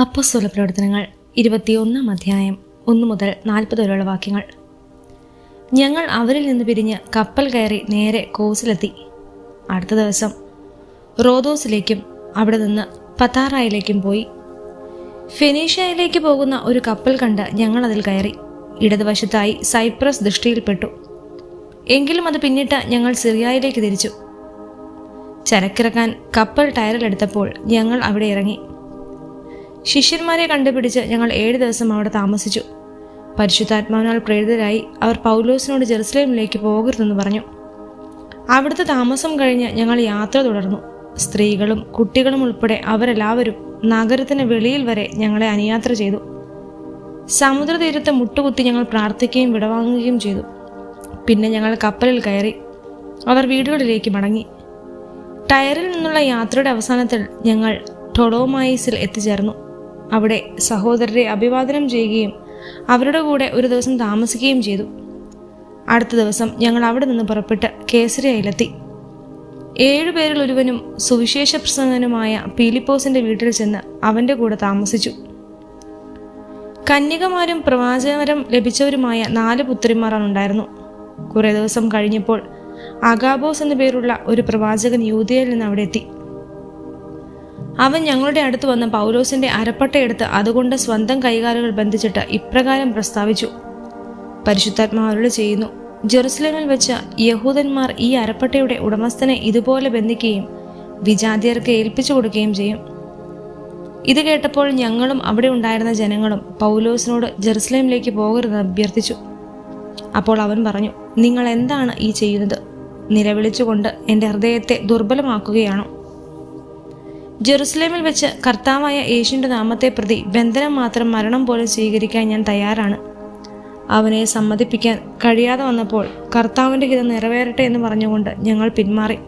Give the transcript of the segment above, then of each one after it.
അപ്പസ്വല പ്രവർത്തനങ്ങൾ ഇരുപത്തിയൊന്നാം അധ്യായം ഒന്ന് മുതൽ നാൽപ്പത് വരെയുള്ള വാക്യങ്ങൾ. ഞങ്ങൾ അവരിൽ നിന്ന് പിരിഞ്ഞ് കപ്പൽ കയറി നേരെ കോസിലെത്തി. അടുത്ത ദിവസം റോദോസിലേക്കും അവിടെ നിന്ന് പത്താറായിലേക്കും പോയി. ഫെനീഷ്യയിലേക്ക് പോകുന്ന ഒരു കപ്പൽ കണ്ട് ഞങ്ങൾ അതിൽ കയറി. ഇടതുവശത്തായി സൈപ്രസ് ദൃഷ്ടിയിൽപ്പെട്ടു. എങ്കിലും അത് പിന്നിട്ട് ഞങ്ങൾ സിറിയയിലേക്ക് തിരിച്ചു. ചരക്കിറക്കാൻ കപ്പൽ ടയറിലെടുത്തപ്പോൾ ഞങ്ങൾ അവിടെ ഇറങ്ങി. ശിഷ്യന്മാരെ കണ്ടുപിടിച്ച് ഞങ്ങൾ ഏഴ് ദിവസം അവിടെ താമസിച്ചു. പരിശുദ്ധാത്മാവിനാൽ പ്രേരിതരായി അവർ പൗലോസിനോട് ജെറുസലേമിലേക്ക് പോകരുതെന്ന് പറഞ്ഞു. അവിടുത്തെ താമസം കഴിഞ്ഞ് ഞങ്ങൾ യാത്ര തുടർന്നു. സ്ത്രീകളും കുട്ടികളും ഉൾപ്പെടെ അവരെല്ലാവരും നഗരത്തിന് വെളിയിൽ വരെ ഞങ്ങളെ അനുയാത്ര ചെയ്തു. സമുദ്രതീരത്ത് മുട്ടുകുത്തി ഞങ്ങൾ പ്രാർത്ഥിക്കുകയും വിടവാങ്ങുകയും ചെയ്തു. പിന്നെ ഞങ്ങൾ കപ്പലിൽ കയറി അവർ വീടുകളിലേക്ക് മടങ്ങി. ടയറിൽ നിന്നുള്ള യാത്രയുടെ അവസാനത്തിൽ ഞങ്ങൾ ടൊളോമായിസിൽ എത്തിച്ചേർന്നു. അവിടെ സഹോദരരെ അഭിവാദനം ചെയ്യുകയും അവരുടെ കൂടെ ഒരു ദിവസം താമസിക്കുകയും ചെയ്തു. അടുത്ത ദിവസം ഞങ്ങൾ അവിടെ നിന്ന് പുറപ്പെട്ട് കേസരിയയിലെത്തി. ഏഴുപേരിൽ ഒരുവനും സുവിശേഷ പ്രസംഗനുമായ പീലിപ്പോസിന്റെ വീട്ടിൽ ചെന്ന് അവന്റെ കൂടെ താമസിച്ചു. കന്യകമാരും പ്രവാചകരും ലഭിച്ചവരുമായ നാല് പുത്രിമാരാണ് ഉണ്ടായിരുന്നു. കുറേ ദിവസം കഴിഞ്ഞപ്പോൾ അഗാബോസ് എന്നു പേരുള്ള ഒരു പ്രവാചകൻ യൂതിയയിൽ നിന്ന് അവിടെ എത്തി. അവൻ ഞങ്ങളുടെ അടുത്ത് വന്ന് പൗലോസിന്റെ അരപ്പട്ടയെടുത്ത് അതുകൊണ്ട് സ്വന്തം കൈകാലുകൾ ബന്ധിച്ചിട്ട് ഇപ്രകാരം പ്രസ്താവിച്ചു. പരിശുദ്ധാത്മാവരോട് ചെയ്യുന്നു ജെറുസലേമിൽ വെച്ച് യഹൂദന്മാർ ഈ അരപ്പട്ടയുടെ ഉടമസ്ഥനെ ഇതുപോലെ ബന്ധിക്കുകയും വിജാതിയർക്ക് ഏൽപ്പിച്ചു കൊടുക്കുകയും ചെയ്യും. ഇത് കേട്ടപ്പോൾ ഞങ്ങളും അവിടെ ഉണ്ടായിരുന്ന ജനങ്ങളും പൗലോസിനോട് ജെറുസലേമിലേക്ക് പോകരുത് അഭ്യർത്ഥിച്ചു. അപ്പോൾ അവൻ പറഞ്ഞു നിങ്ങൾ എന്താണ് ഈ ചെയ്യുന്നത്? നിലവിളിച്ചുകൊണ്ട് എന്റെ ഹൃദയത്തെ ദുർബലമാക്കുകയാണോ? ജെറുസലേമിൽ വെച്ച് കർത്താവായ യേശുവിന്റെ നാമത്തെ പ്രതി ബന്ധനം മാത്രം മരണം പോലെ സ്വീകരിക്കാൻ ഞാൻ തയ്യാറാണ്. അവനെ സമ്മതിപ്പിക്കാൻ കഴിയാതെ വന്നപ്പോൾ കർത്താവിന്റെ ഹിതം നിറവേറട്ടെ എന്ന് പറഞ്ഞുകൊണ്ട് ഞങ്ങൾ പിന്മാറി.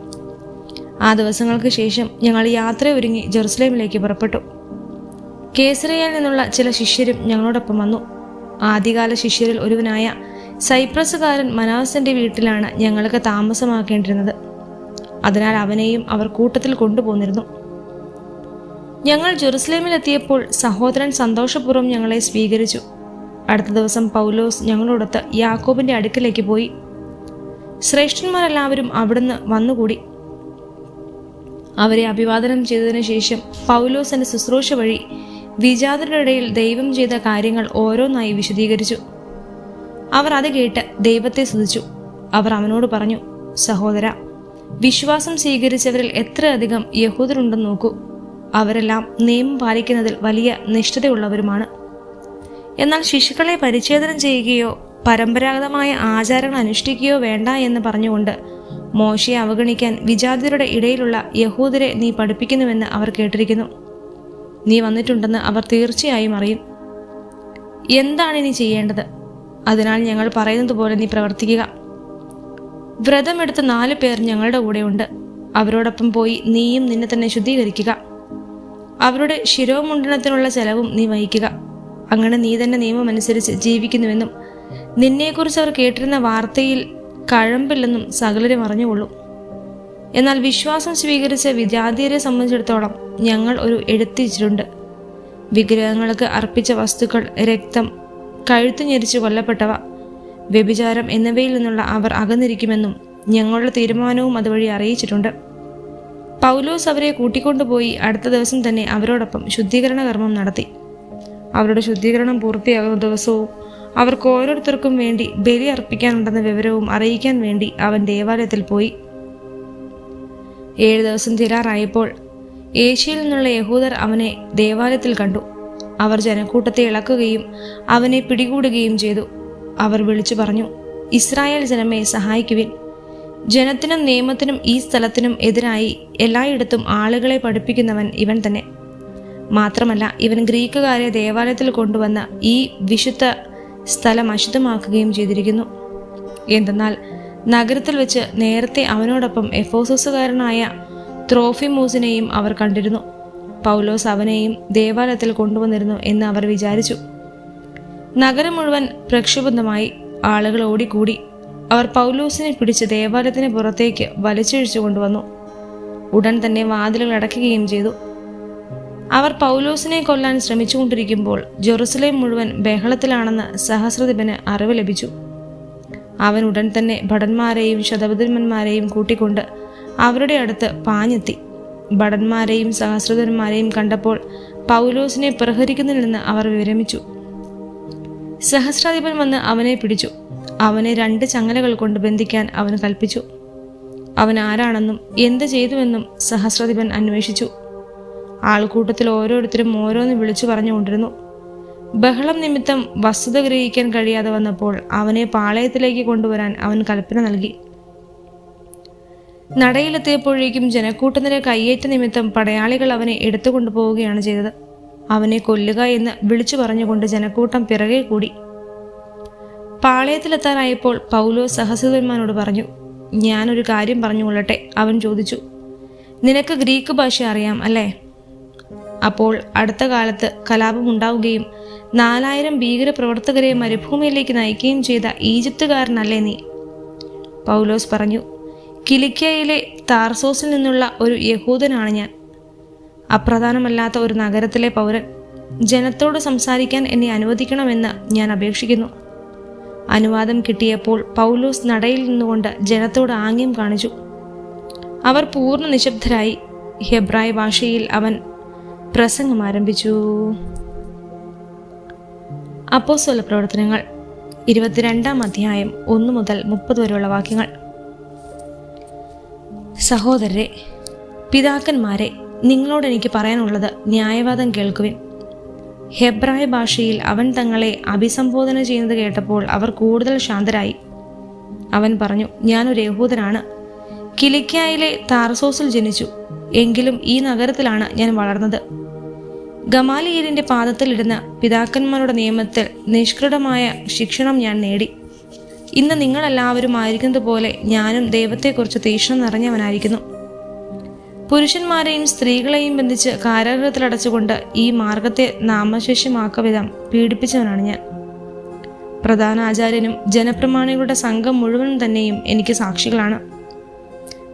ആ ദിവസങ്ങൾക്ക് ശേഷം ഞങ്ങൾ യാത്ര ഒരുങ്ങി ജെറുസലേമിലേക്ക് പുറപ്പെട്ടു. കേസറിയയിൽ നിന്നുള്ള ചില ശിഷ്യരും ഞങ്ങളോടൊപ്പം വന്നു. ആദ്യകാല ശിഷ്യരിൽ ഒരുവനായ സൈപ്രസുകാരൻ മനാസിന്റെ വീട്ടിലാണ് ഞങ്ങൾക്ക് താമസമാക്കേണ്ടിരുന്നത്. അതിനാൽ അവനെയും അവർ കൂട്ടത്തിൽ കൊണ്ടുപോന്നിരുന്നു. ഞങ്ങൾ ജെറുസലേമിലെത്തിയപ്പോൾ സഹോദരൻ സന്തോഷപൂർവം ഞങ്ങളെ സ്വീകരിച്ചു. അടുത്ത ദിവസം പൗലോസ് ഞങ്ങളോടൊത്ത് യാക്കോബിന്റെ അടുക്കിലേക്ക് പോയി. ശ്രേഷ്ഠന്മാരെല്ലാവരും അവിടുന്ന് വന്നുകൂടി. അവരെ അഭിവാദനം ചെയ്തതിനു ശേഷം പൗലോസിന്റെ ശുശ്രൂഷ വഴി വിജാതരുടെ ഇടയിൽ ദൈവം ചെയ്ത കാര്യങ്ങൾ ഓരോന്നായി വിശദീകരിച്ചു. അവർ അത് കേട്ട് ദൈവത്തെ സ്തുതിച്ചു. അവർ അവനോട് പറഞ്ഞു സഹോദര വിശ്വാസം സ്വീകരിച്ചവരിൽ എത്രയധികം യഹൂദരുണ്ടെന്ന് നോക്കൂ. അവരെല്ലാം നിയമം പാലിക്കുന്നതിൽ വലിയ നിഷ്ഠതയുള്ളവരുമാണ്. എന്നാൽ ശിശുക്കളെ പരിച്ഛേദനം ചെയ്യുകയോ പരമ്പരാഗതമായ ആചാരങ്ങൾ അനുഷ്ഠിക്കുകയോ വേണ്ട എന്ന് പറഞ്ഞുകൊണ്ട് മോശയെ അവഗണിക്കാൻ വിജാതിരുടെ ഇടയിലുള്ള യഹൂദരെ നീ പഠിപ്പിക്കുന്നുവെന്ന് അവർ കേട്ടിരിക്കുന്നു. നീ വന്നിട്ടുണ്ടെന്ന് അവർ തീർച്ചയായും അറിയും. എന്താണ് ഇനി ചെയ്യേണ്ടത്? അതിനാൽ ഞങ്ങൾ പറയുന്നത് പോലെ നീ പ്രവർത്തിക്കുക. വ്രതമെടുത്ത നാല് പേർ ഞങ്ങളുടെ കൂടെയുണ്ട്. അവരോടൊപ്പം പോയി നീയും നിന്നെ തന്നെ ശുദ്ധീകരിക്കുക. അവരുടെ ശിരോമുണ്ടനത്തിനുള്ള ചെലവും നീ വഹിക്കുക. അങ്ങനെ നീ തന്നെ നിയമമനുസരിച്ച് ജീവിക്കുന്നുവെന്നും നിന്നെക്കുറിച്ച് അവർ കേട്ടിരുന്ന വാർത്തയിൽ കഴമ്പില്ലെന്നും സകലരും അറിഞ്ഞുകൊള്ളും. എന്നാൽ വിശ്വാസം സ്വീകരിച്ച വിദ്യാർത്ഥിയരെ സംബന്ധിച്ചിടത്തോളം ഞങ്ങൾ ഒരു എഴുത്തിച്ചിട്ടുണ്ട് വിഗ്രഹങ്ങൾക്ക് അർപ്പിച്ച വസ്തുക്കൾ രക്തം കഴുത്തു ഞെരിച്ച് കൊല്ലപ്പെട്ടവ വ്യഭിചാരം എന്നിവയിൽ നിന്നുള്ള അവർ അകന്നിരിക്കുമെന്നും ഞങ്ങളുടെ തീരുമാനവും അതുവഴി അറിയിച്ചിട്ടുണ്ട്. പൗലോസ് അവരെ കൂട്ടിക്കൊണ്ടുപോയി അടുത്ത ദിവസം തന്നെ അവരോടൊപ്പം ശുദ്ധീകരണ കർമ്മം നടത്തി. അവരുടെ ശുദ്ധീകരണം പൂർത്തിയാകുന്ന ദിവസവും അവർക്ക് ഓരോരുത്തർക്കും വേണ്ടി ബലി അർപ്പിക്കാനുണ്ടെന്ന വിവരവും അറിയിക്കാൻ വേണ്ടി അവൻ ദേവാലയത്തിൽ പോയി. ഏഴ് ദിവസം തീരാറായപ്പോൾ ഏഷ്യയിൽ നിന്നുള്ള യഹൂദർ അവനെ ദേവാലയത്തിൽ കണ്ടു. അവർ ജനക്കൂട്ടത്തെ ഇളക്കുകയും അവനെ പിടികൂടുകയും ചെയ്തു. അവർ വിളിച്ചു പറഞ്ഞു ഇസ്രായേൽ ജനമേ സഹായിക്കുവിൻ. ജനത്തിനും നിയമത്തിനും ഈ സ്ഥലത്തിനും എതിരായി എല്ലായിടത്തും ആളുകളെ പഠിപ്പിക്കുന്നവൻ ഇവൻ തന്നെ. മാത്രമല്ല ഇവൻ ഗ്രീക്കുകാരെ ദേവാലയത്തിൽ കൊണ്ടുവന്ന ഈ വിശുദ്ധ സ്ഥലം അശുദ്ധമാക്കുകയും ചെയ്തിരിക്കുന്നു. എന്തെന്നാൽ നഗരത്തിൽ വെച്ച് നേരത്തെ അവനോടൊപ്പം എഫോസസുകാരനായ ത്രോഫിമൂസിനെയും അവർ കണ്ടിരുന്നു. പൗലോസ് അവനെയും ദേവാലയത്തിൽ കൊണ്ടുവന്നിരുന്നു എന്ന് അവർ വിചാരിച്ചു. നഗരം മുഴുവൻ പ്രക്ഷുബ്ധമായി ആളുകൾ ഓടിക്കൂടി. അവർ പൗലോസിനെ പിടിച്ച് ദേവാലയത്തിന് പുറത്തേക്ക് വലിച്ചിഴിച്ചു കൊണ്ടുവന്നു. ഉടൻ തന്നെ വാതിലുകൾ അടയ്ക്കുകയും ചെയ്തു. അവർ പൗലോസിനെ കൊല്ലാൻ ശ്രമിച്ചുകൊണ്ടിരിക്കുമ്പോൾ ജെറുസലേം മുഴുവൻ ബഹളത്തിലാണെന്ന് സഹസ്രദീപന് അറിവ് ലഭിച്ചു. അവൻ ഉടൻ തന്നെ ഭടന്മാരെയും ശതപതിന്മാരെയും കൂട്ടിക്കൊണ്ട് അവരുടെ അടുത്ത് പാഞ്ഞെത്തി. ഭടന്മാരെയും സഹസ്രദന്മാരെയും കണ്ടപ്പോൾ പൗലോസിനെ പ്രഹരിക്കുന്നതിൽ നിന്ന് അവർ വിരമിച്ചു. സഹസ്രാധിപൻ വന്ന് അവനെ പിടിച്ചു. അവനെ രണ്ട് ചങ്ങലകൾ കൊണ്ട് ബന്ധിക്കാൻ അവൻ കൽപ്പിച്ചു. അവൻ ആരാണെന്നും എന്ത് ചെയ്തുവെന്നും സഹസ്രാധിപൻ അന്വേഷിച്ചു. ആൾക്കൂട്ടത്തിൽ ഓരോരുത്തരും ഓരോന്ന് വിളിച്ചു പറഞ്ഞുകൊണ്ടിരുന്നു. ബഹളം നിമിത്തം വസ്തുത ഗ്രഹിക്കാൻ കഴിയാതെ വന്നപ്പോൾ അവനെ പാളയത്തിലേക്ക് കൊണ്ടുവരാൻ അവൻ കൽപ്പന നൽകി. നടയിലെത്തിയപ്പോഴേക്കും ജനക്കൂട്ടത്തിന്റെ കയ്യേറ്റ നിമിത്തം പടയാളികൾ അവനെ എടുത്തുകൊണ്ടുപോവുകയാണ് ചെയ്തത്. അവനെ കൊല്ലുക എന്ന് വിളിച്ചു പറഞ്ഞുകൊണ്ട് ജനക്കൂട്ടം പിറകെ കൂടി. പാളയത്തിലെത്താനായപ്പോൾ പൗലോ സഹസ്രന്മാരോട് പറഞ്ഞു ഞാനൊരു കാര്യം പറഞ്ഞുകൊള്ളട്ടെ അവൻ ചോദിച്ചു. നിനക്ക് ഗ്രീക്ക് ഭാഷ അറിയാം അല്ലേ? അപ്പോൾ അടുത്ത കാലത്ത് കലാപമുണ്ടാവുകയും നാലായിരം ഭീകരപ്രവർത്തകരെ മരുഭൂമിയിലേക്ക് നയിക്കുകയും ചെയ്ത ഈജിപ്തുകാരനല്ലേ നീ? പൗലോസ് പറഞ്ഞു കിലിക്കയിലെ താർസോസിൽ നിന്നുള്ള ഒരു യഹൂദനാണ് ഞാൻ. അപ്രധാനമല്ലാത്ത ഒരു നഗരത്തിലെ പൗരൻ. ജനത്തോട് സംസാരിക്കാൻ എന്നെ അനുവദിക്കണമെന്ന് ഞാൻ അപേക്ഷിക്കുന്നു. അനുവാദം കിട്ടിയപ്പോൾ പൗലോസ് നടയിൽ നിന്നുകൊണ്ട് ജനത്തോട് ആംഗ്യം കാണിച്ചു. അവർ പൂർണ നിശബ്ദരായി ഹെബ്രായ ഭാഷയിൽ അവൻ പ്രസംഗം ആരംഭിച്ചു. അപ്പോസ്വല പ്രവർത്തനങ്ങൾ ഇരുപത്തിരണ്ടാം അധ്യായം ഒന്ന് മുതൽ മുപ്പത് വരെയുള്ള വാക്യങ്ങൾ. സഹോദരരെ പിതാക്കന്മാരെ നിങ്ങളോട് എനിക്ക് പറയാനുള്ളത് ന്യായവാദം കേൾക്കുവിൻ. ഹെബ്രായ ഭാഷയിൽ അവൻ തങ്ങളെ അഭിസംബോധന ചെയ്യുന്നത് കേട്ടപ്പോൾ അവർ കൂടുതൽ ശാന്തരായി. അവൻ പറഞ്ഞു ഞാനൊരു യഹൂദനാണ്. കിലിക്കായിലെ താർസോസിൽ ജനിച്ചു. എങ്കിലും ഈ നഗരത്തിലാണ് ഞാൻ വളർന്നത്. ഗമാലിയലിന്റെ പാദത്തിലിരുന്ന് പിതാക്കന്മാരുടെ നിയമത്തിൽ നിഷ്കൃതമായ ശിക്ഷണം ഞാൻ നേടി. ഇന്ന് നിങ്ങളെല്ലാവരും ആയിരിക്കുന്നത് പോലെ ഞാനും ദൈവത്തെക്കുറിച്ച് തീക്ഷണം നിറഞ്ഞവനായിരിക്കുന്നു. പുരുഷന്മാരെയും സ്ത്രീകളെയും ബന്ധിച്ച് കാരാഗ്രഹത്തിലടച്ചുകൊണ്ട് ഈ മാർഗത്തെ നാമശേഷ്യമാക്ക വിധം പീഡിപ്പിച്ചവനാണ് ഞാൻ. പ്രധാന ആചാര്യനും ജനപ്രമാണികളുടെ സംഘം മുഴുവനും തന്നെയും എനിക്ക് സാക്ഷികളാണ്.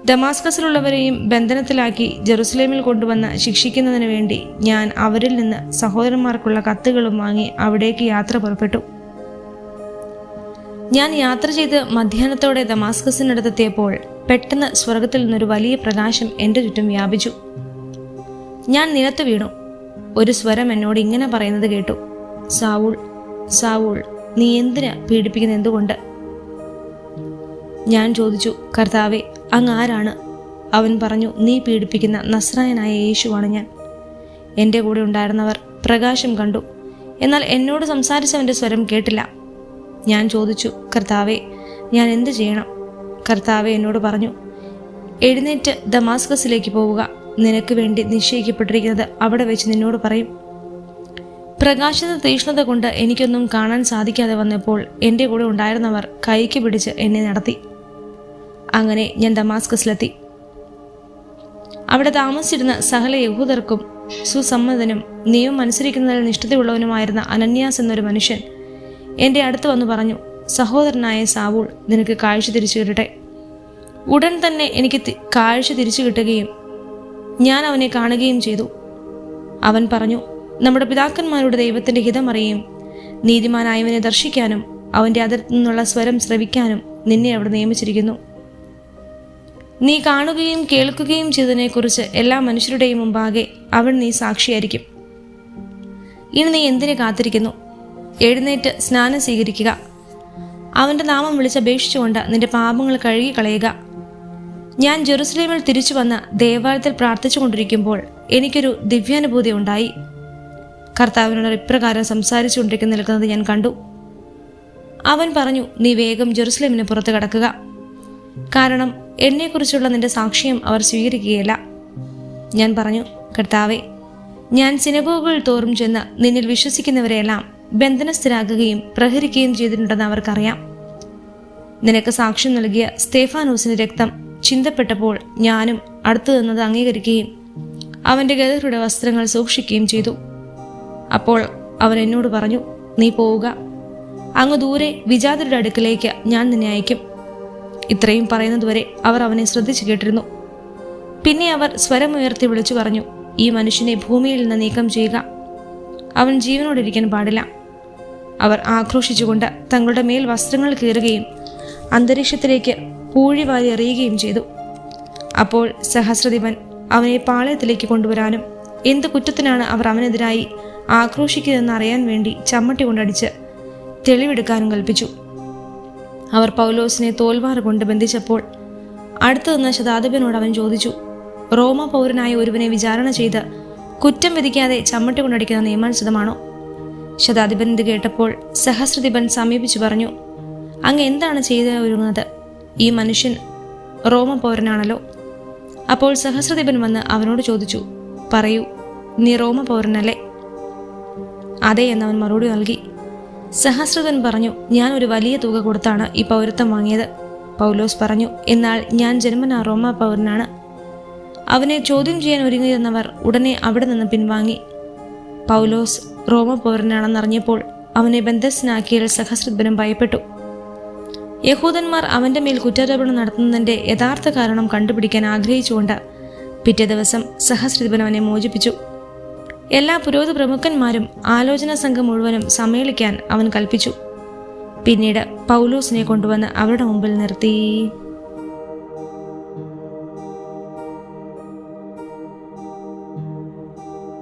ദമാസ്കസിലുള്ളവരെയും ബന്ധനത്തിലാക്കി ജെറുസലേമിൽ കൊണ്ടുവന്ന് ശിക്ഷിക്കുന്നതിന് വേണ്ടി ഞാൻ അവരിൽ നിന്ന് സഹോദരന്മാർക്കുള്ള കത്തുകളും വാങ്ങി അവിടേക്ക് യാത്ര പുറപ്പെട്ടു. ഞാൻ യാത്ര ചെയ്ത് മധ്യാഹ്നത്തോടെ ദമാസ്കസിനടുത്തെത്തിയപ്പോൾ പെട്ടെന്ന് സ്വർഗത്തിൽ നിന്നൊരു വലിയ പ്രകാശം എന്റെ ചുറ്റും വ്യാപിച്ചു. ഞാൻ നിലത്ത് വീണു. ഒരു സ്വരം എന്നോട് ഇങ്ങനെ പറയുന്നത് കേട്ടു. സാവൂൾ സാവൂൾ നീ എന്തിനാ പീഡിപ്പിക്കുന്ന എന്തുകൊണ്ട്? ഞാൻ ചോദിച്ചു കർത്താവെ അങ്ങ് ആരാണ്? അവൻ പറഞ്ഞു നീ പീഡിപ്പിക്കുന്ന നസ്രായനായ യേശുവാണ് ഞാൻ. എന്റെ കൂടെ ഉണ്ടായിരുന്നവർ പ്രകാശം കണ്ടു. എന്നാൽ എന്നോട് സംസാരിച്ചവന്റെ സ്വരം കേട്ടില്ല. ഞാൻ ചോദിച്ചു കർത്താവെ ഞാൻ എന്ത് ചെയ്യണം? കർത്താവെ എന്നോട് പറഞ്ഞു എഴുന്നേറ്റ് ദമാസ്കസിലേക്ക് പോവുക. നിനക്ക് വേണ്ടി നിശ്ചയിക്കപ്പെട്ടിരിക്കുന്നത് അവിടെ വെച്ച് നിന്നോട് പറയും. പ്രകാശിത തീഷ്ണത കൊണ്ട് എനിക്കൊന്നും കാണാൻ സാധിക്കാതെ വന്നപ്പോൾ എന്റെ കൂടെ ഉണ്ടായിരുന്നവർ കൈക്ക് പിടിച്ച് എന്നെ നടത്തി. അങ്ങനെ ഞാൻ ദമാസ്കസിലെത്തി. അവിടെ താമസിച്ചിരുന്ന സഹല യഹൂദർക്കും സുസമ്മതനും നിയമം അനുസരിക്കുന്നതിൽ നിഷ്ഠതയുള്ളവനുമായിരുന്ന അനന്യാസ് എന്നൊരു മനുഷ്യൻ എന്റെ അടുത്ത് വന്നു പറഞ്ഞു സഹോദരനായ സാവൂൾ നിനക്ക് കാഴ്ച തിരിച്ചു കിട്ടട്ടെ. ഉടൻ തന്നെ എനിക്ക് കാഴ്ച തിരിച്ചു കിട്ടുകയും ഞാൻ അവനെ കാണുകയും ചെയ്തു. അവൻ പറഞ്ഞു നമ്മുടെ പിതാക്കന്മാരുടെ ദൈവത്തിന്റെ ഹിതമറിയും നീതിമാനായവനെ ദർശിക്കാനും അവന്റെ അതിർത്തിൽ നിന്നുള്ള സ്വരം ശ്രവിക്കാനും നിന്നെ അവിടെ നിയമിച്ചിരിക്കുന്നു. നീ കാണുകയും കേൾക്കുകയും ചെയ്തതിനെക്കുറിച്ച് എല്ലാ മനുഷ്യരുടെയും മുമ്പാകെ അവൻ നീ സാക്ഷിയായിരിക്കും. ഇനി നീ എന്തിനെ കാത്തിരിക്കുന്നു? എഴുന്നേറ്റ് സ്നാനം സ്വീകരിക്കുക. അവന്റെ നാമം വിളിച്ചപേക്ഷിച്ചുകൊണ്ട് നിന്റെ പാപങ്ങൾ കഴുകി കളയുക ഞാൻ ജെറുസലേമിൽ തിരിച്ചു വന്ന് ദേവാലയത്തിൽ പ്രാർത്ഥിച്ചുകൊണ്ടിരിക്കുമ്പോൾ എനിക്കൊരു ദിവ്യാനുഭൂതി ഉണ്ടായി. കർത്താവിനോട് ഇപ്രകാരം സംസാരിച്ചു കൊണ്ടിരിക്കുന്ന നിൽക്കുന്നത് ഞാൻ കണ്ടു. അവൻ പറഞ്ഞു നീ വേഗം ജെറുസലേമിന് പുറത്ത് കടക്കുക. കാരണം എന്നെക്കുറിച്ചുള്ള നിന്റെ സാക്ഷ്യം അവർ സ്വീകരിക്കുകയില്ല. ഞാൻ പറഞ്ഞു കർത്താവെ ഞാൻ സിനഗോഗുകൾ തോറും ചെന്ന് നിന്നിൽ വിശ്വസിക്കുന്നവരെയെല്ലാം ബന്ധനസ്ഥരാക്കുകയും പ്രഹരിക്കുകയും ചെയ്തിട്ടുണ്ടെന്ന് അവർക്കറിയാം. നിനക്ക് സാക്ഷ്യം നൽകിയ സ്തേഫാനോസിന്റെ രക്തം ചിന്തപ്പെട്ടപ്പോൾ ഞാനും അടുത്തു നിന്നത് അംഗീകരിക്കുകയും അവന്റെ ഗതരുടെ വസ്ത്രങ്ങൾ സൂക്ഷിക്കുകയും ചെയ്തു. അപ്പോൾ അവൻ എന്നോട് പറഞ്ഞു നീ പോവുക. അങ്ങ് ദൂരെ വിജാതരുടെ അടുക്കലേക്ക് ഞാൻ നിന്നെ അയക്കും. ഇത്രയും പറയുന്നതുവരെ അവർ അവനെ ശ്രദ്ധിച്ചു കേട്ടിരുന്നു. പിന്നെ അവർ സ്വരമുയർത്തി വിളിച്ചു പറഞ്ഞു ഈ മനുഷ്യനെ ഭൂമിയിൽ നിന്ന് നീക്കം ചെയ്യുക. അവൻ ജീവനോടിരിക്കാൻ പാടില്ല. അവർ ആക്രോശിച്ചുകൊണ്ട് തങ്ങളുടെ മേൽ വസ്ത്രങ്ങൾ കീറുകയും അന്തരീക്ഷത്തിലേക്ക് പൂഴി വാരി എറിയുകയും ചെയ്തു. അപ്പോൾ സഹസ്രദീപൻ അവനെ പാളയത്തിലേക്ക് കൊണ്ടുവരാനും എന്ത് കുറ്റത്തിനാണ് അവർ അവനെതിരായി ആക്രോശിക്കുന്നതെന്ന് അറിയാൻ വേണ്ടി ചമ്മട്ടി കൊണ്ടടിച്ച് തെളിവെടുക്കാനും കൽപ്പിച്ചു. അവർ പൗലോസിനെ തോൽവാറ് കൊണ്ട് ബന്ധിച്ചപ്പോൾ അടുത്തു നിന്ന ശതാധിപനോട് അവൻ ചോദിച്ചു റോമ പൗരനായ ഒരുവനെ വിചാരണ ചെയ്ത് കുറ്റം വിധിക്കാതെ ചമ്മട്ടി കൊണ്ടടിക്കുന്ന നിയമാനുസൃതമാണോ ശതാധിപൻ ഇത് കേട്ടപ്പോൾ സഹസ്രദീപൻ സമീപിച്ചു പറഞ്ഞു അങ്ങ് എന്താണ് ചെയ്ത് ഒരുങ്ങുന്നത്? ഈ മനുഷ്യൻ റോമ പൗരനാണല്ലോ. അപ്പോൾ സഹസ്രദീപൻ വന്ന് അവനോട് ചോദിച്ചു പറയൂ നീ റോമ പൗരനല്ലേ? അതെ എന്നവൻ മറുപടി നൽകി. സഹസ്രദൻ പറഞ്ഞു ഞാൻ ഒരു വലിയ തുക കൊടുത്താണ് ഈ പൗരത്വം വാങ്ങിയത്. പൗലോസ് പറഞ്ഞു എന്നാൽ ഞാൻ ജന്മന റോമ പൗരനാണ്. അവനെ ചോദ്യം ചെയ്യാൻ ഒരുങ്ങിയിരുന്നവർ ഉടനെ അവിടെ നിന്ന് പിൻവാങ്ങി. പൗലോസ് റോമ പൗരനാണെന്നറിഞ്ഞപ്പോൾ അവനെ ബന്ധസ്നാക്കിയാൽ സഹസ്രദ്ധനും ഭയപ്പെട്ടു. യഹൂദന്മാർ അവന്റെ മേൽ കുറ്റാരോപണം നടത്തുന്നതിന്റെ യഥാർത്ഥ കാരണം കണ്ടുപിടിക്കാൻ ആഗ്രഹിച്ചുകൊണ്ട് പിറ്റേ ദിവസം സഹസ്രദ്ബൻ അവനെ മോചിപ്പിച്ചു. എല്ലാ പുരോഹിത പ്രമുഖന്മാരും ആലോചനാ സംഘം മുഴുവനും സമ്മേളിക്കാൻ അവൻ കൽപ്പിച്ചു. പിന്നീട് പൗലോസിനെ കൊണ്ടുവന്ന് അവരുടെ മുമ്പിൽ നിർത്തി.